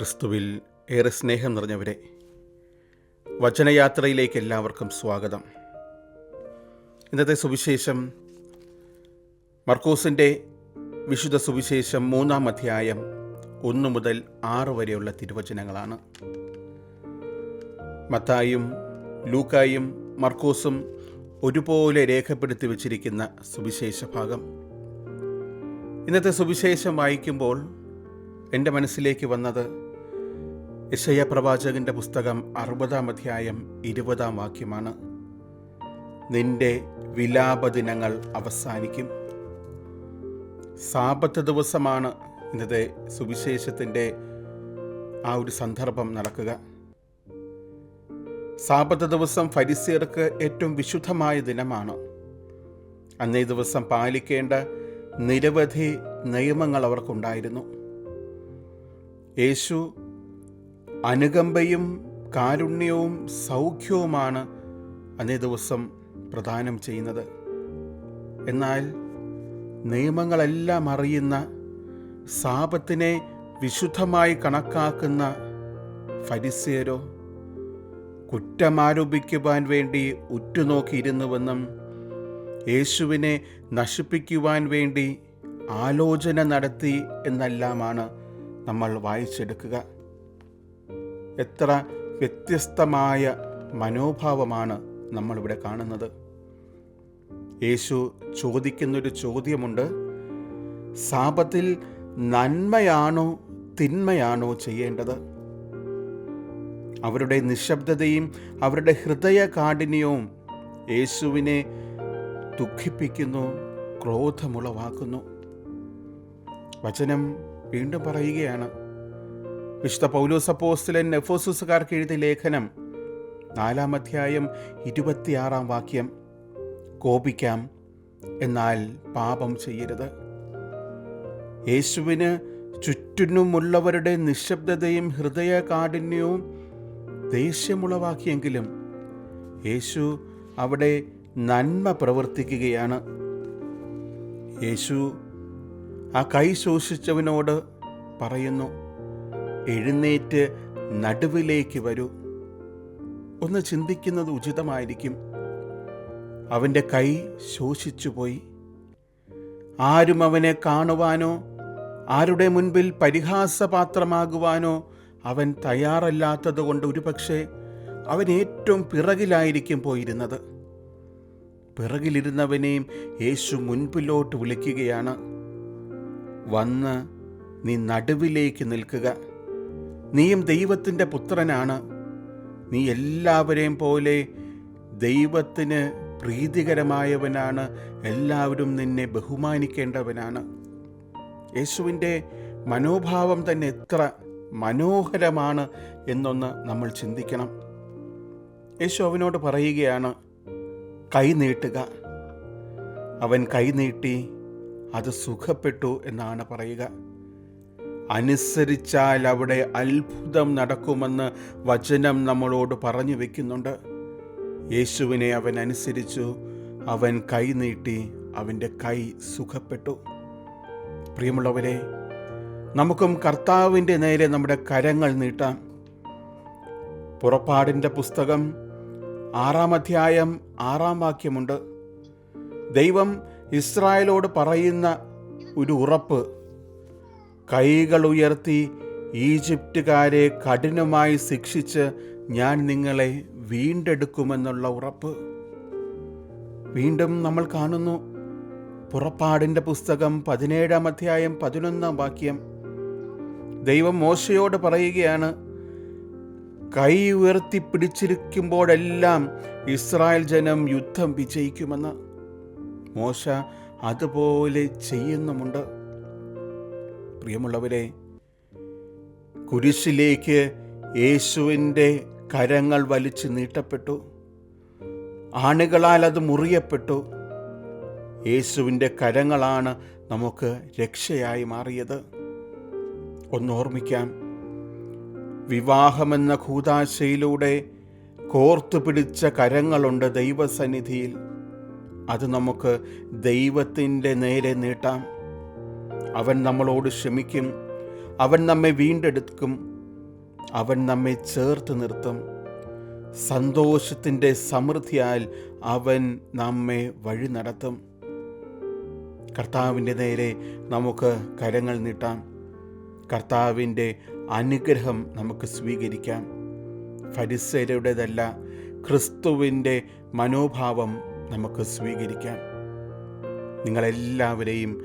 ക്രിസ്തുവിൽ ഏറെ സ്നേഹം നിറഞ്ഞവരെ വചനയാത്രയിലേക്ക് എല്ലാവർക്കും സ്വാഗതം. ഇന്നത്തെ സുവിശേഷം മർക്കോസിന്റെ വിശുദ്ധ സുവിശേഷം മൂന്നാം അധ്യായം ഒന്ന് മുതൽ ആറ് വരെയുള്ള തിരുവചനങ്ങളാണ്. മത്തായും ലൂക്കായും മർക്കോസും ഒരുപോലെ രേഖപ്പെടുത്തി വച്ചിരിക്കുന്ന സുവിശേഷ ഭാഗം. ഇന്നത്തെ സുവിശേഷം വായിക്കുമ്പോൾ എന്റെ മനസ്സിലേക്ക് വന്നത് യശയ പ്രവാചകന്റെ പുസ്തകം അറുപതാം അധ്യായം ഇരുപതാം വാക്യമാണ്. നിന്റെ വിലാപദിനങ്ങൾ അവസാനിക്കും. സാപത്ത് ദിവസമാണ് ഇന്നത്തെ സുവിശേഷത്തിന്റെ ആ ഒരു സന്ദർഭം നടക്കുക. സാപത്ത് ദിവസം ഫരിസിയർക്ക് ഏറ്റവും വിശുദ്ധമായ ദിനമാണ്. അന്നേ ദിവസം പാലിക്കേണ്ട നിരവധി നിയമങ്ങൾ അവർക്കുണ്ടായിരുന്നു. യേശു അനുകമ്പയും കാരുണ്യവും സൗഖ്യവുമാണ് അന്നേ ദിവസം പ്രദാനം ചെയ്യുന്നത്. എന്നാൽ നിയമങ്ങളെല്ലാം അറിയുന്ന സാപത്തിനെ വിശുദ്ധമായി കണക്കാക്കുന്ന ഫരിസിയരോ കുറ്റമാരോപിക്കുവാൻ വേണ്ടി ഉറ്റുനോക്കിയിരുന്നുവെന്നും യേശുവിനെ നശിപ്പിക്കുവാൻ വേണ്ടി ആലോചന നടത്തി എന്നെല്ലാമാണ് നമ്മൾ വായിച്ചെടുക്കുക. എത്ര വ്യത്യസ്തമായ മനോഭാവമാണ് നമ്മളിവിടെ കാണുന്നത്. യേശു ചോദിക്കുന്നൊരു ചോദ്യമുണ്ട്. സാപത്തിൽ നന്മയാണോ തിന്മയാണോ ചെയ്യേണ്ടത്? അവരുടെ നിശബ്ദതയും അവരുടെ ഹൃദയ കാഠിന്യവും യേശുവിനെ ദുഃഖിപ്പിക്കുന്നു ക്രോധമുളവാക്കുന്നു. വചനം വീണ്ടും പറയുകയാണ്. വിശുദ്ധ പൗലോസപ്പോസ്തലൻ നെഫോസുസുകാർക്ക് എഴുതിയ ലേഖനം നാലാം അധ്യായം ഇരുപത്തിയാറാം വാക്യം കോപിക്കാം എന്നാൽ പാപം ചെയ്യരുത്. യേശുവിന് ചുറ്റിനുമുള്ളവരുടെ നിശബ്ദതയും ഹൃദയ കാഠിന്യവും ദേഷ്യമുളവാക്കിയെങ്കിലും യേശു അവിടെ നന്മ പ്രവർത്തിക്കുകയാണ്. യേശു ആ കൈ ശോഷിച്ചവനോട് പറയുന്നു എഴുന്നേറ്റ് നടുവിലേക്ക് വരൂ. ഒന്ന് ചിന്തിക്കുന്നത് ഉചിതമായിരിക്കും. അവന്റെ കൈ ശോഷിച്ചുപോയി. ആരും അവനെ കാണുവാനോ ആരുടെ മുൻപിൽ പരിഹാസപാത്രമാകുവാനോ അവൻ തയ്യാറല്ലാത്തത് കൊണ്ട് ഒരുപക്ഷെ അവൻ ഏറ്റവും പിറകിലായിരിക്കും പോയിരുന്നത്. പിറകിലിരുന്നവനെയും യേശു മുൻപിലോട്ട് വിളിക്കുകയാണ്. വന്ന് നീ നടുവിലേക്ക് നിൽക്കുക. നീയും ദൈവത്തിന്റെ പുത്രനാണ്. നീ എല്ലാവരെയും പോലെ ദൈവത്തിന് പ്രീതികരമായവനാണ്. എല്ലാവരും നിന്നെ ബഹുമാനിക്കേണ്ടവനാണ്. യേശുവിന്റെ മനോഭാവം തന്നെ എത്ര മനോഹരമാണ് എന്നൊന്ന് നമ്മൾ ചിന്തിക്കണം. യേശു അവനോട് പറയുകയാണ് കൈ നീട്ടുക. അവൻ കൈ നീട്ടി അത് സുഖപ്പെട്ടു എന്നാണ് പറയുക. അനുസരിച്ചാൽ അവിടെ അത്ഭുതം നടക്കുമെന്ന് വചനം നമ്മളോട് പറഞ്ഞു വെക്കുന്നുണ്ട്. യേശുവിനെ അവൻ അനുസരിച്ചു. അവൻ കൈ നീട്ടി അവന്റെ കൈ സുഖപ്പെട്ടു. പ്രിയമുള്ളവരെ നമുക്കും കർത്താവിന്റെ നേരെ നമ്മുടെ കരങ്ങൾ നീട്ടാം. പുറപ്പാടിന്റെ പുസ്തകം ആറാം അധ്യായം ആറാം വാക്യമുണ്ട്. ദൈവം ഇസ്രായേലോട് പറയുന്ന ഒരു ഉറപ്പ് കൈകൾ ഉയർത്തി ഈജിപ്തുകാരെ കഠിനമായി ശിക്ഷിച്ച് ഞാൻ നിങ്ങളെ വീണ്ടെടുക്കുമെന്നുള്ള ഉറപ്പ്. വീണ്ടും നമ്മൾ കാണുന്നു. പുറപ്പാടിന്റെ പുസ്തകം പതിനേഴാം അധ്യായം പതിനൊന്നാം വാക്യം. ദൈവം മോശയോട് പറയുകയാണ് കൈ ഉയർത്തി പിടിച്ചിരിക്കുമ്പോഴെല്ലാം ഇസ്രായേൽ ജനം യുദ്ധം വിജയിക്കുമെന്ന്. മോശ അതുപോലെ ചെയ്യുന്നുമുണ്ട്. പ്രിയമുള്ളവരെ കുരിശിലേക്ക് യേശുവിന്റെ കരങ്ങൾ വലിച്ചു നീട്ടപ്പെട്ടു. ആണുകളാൽ അത് മുറിയപ്പെട്ടു. യേശുവിന്റെ കരങ്ങളാണ് നമുക്ക് രക്ഷയായി മാറിയത്. ഒന്നോർമ്മിക്കാം. വിവാഹമെന്ന കൂതാശയിലൂടെ കോർത്തു പിടിച്ച കരങ്ങളുണ്ട് ദൈവസന്നിധിയിൽ. അത് നമുക്ക് ദൈവത്തിന്റെ നേരെ നീട്ടാം. അവൻ നമ്മളോട് ക്ഷമിക്കും. അവൻ നമ്മെ വീണ്ടെടുക്കും. അവൻ നമ്മെ ചേർത്ത് നിർത്തും. സന്തോഷത്തിന്റെ സമൃദ്ധിയാൽ അവൻ നമ്മെ വഴി നടത്തും. കർത്താവിന്റെ നേരെ നമുക്ക് കരങ്ങൾ നീട്ടാം. കർത്താവിന്റെ അനുഗ്രഹം നമുക്ക് സ്വീകരിക്കാം. ഫരിസരുടേതല്ല ക്രിസ്തുവിന്റെ മനോഭാവം നമുക്ക് സ്വീകരിക്കാം. നിങ്ങളെല്ലാവരെയും